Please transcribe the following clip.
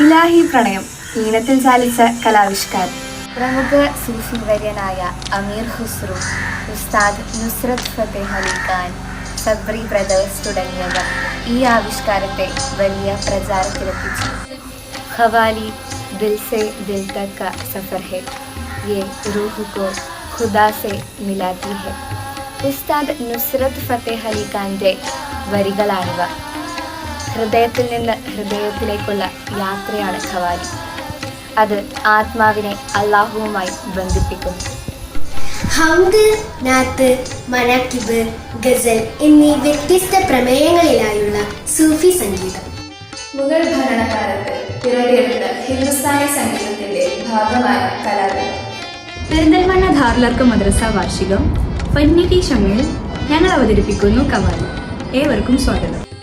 ഇലാഹി പ്രണയം ഈണത്തിൽ ചാലിച്ച കലാവിഷ്കാരം പ്രമുഖ സൂഫി വര്യനായ അമീർ ഖുസ്രു ഉസ്താദ് നുസ്രത് ഫത്തേഹ് അലി ഖാൻ സബ്രി ബ്രദേഴ്സ് തുടങ്ങിയവർ ഈ ആവിഷ്കാരത്തെ വലിയ പ്രചാരത്തിലെത്തിച്ചു ഖവാലി ദിൽ സെ ദിൽ തക് കാ സഫർ ഹെ യെ റൂഹ് കോ ഖുദാ സെ മിലാത്തി ഹെ ഉസ്താദ് നുസ്രത് ഫത്തേഹ് അലി ഖാൻ്റെ വരികളാണിവ ഹൃദയത്തിൽ നിന്ന് ഹൃദയത്തിലേക്കുള്ള യാത്രയാണ് ഖവാലി അത് ആത്മാവിനെ അള്ളാഹുവുമായി ബന്ധിപ്പിക്കുന്നു. ഹൗദ് നാത്ത് മനാക്കിബ് ഗസൽ എന്നീ വ്യത്യസ്ത പ്രമേയങ്ങളിലായുള്ള സൂഫി സംഗീതം. മുഗൾ ഭരണകാലത്ത് പിറവിയെടുത്ത ഹിന്ദുസ്ഥാനി സംഗീതത്തിന്റെ ഭാഗമായ കലാരൂപം. പെരിന്തൽമണ്ണ ധാർലർക്ക മദ്രസ വാർഷികം ഫന്നിറ്റി ഷമയിൽ ഞങ്ങൾ അവതരിപ്പിക്കുന്നു കവാലി. ഏവർക്കും സ്വാഗതം.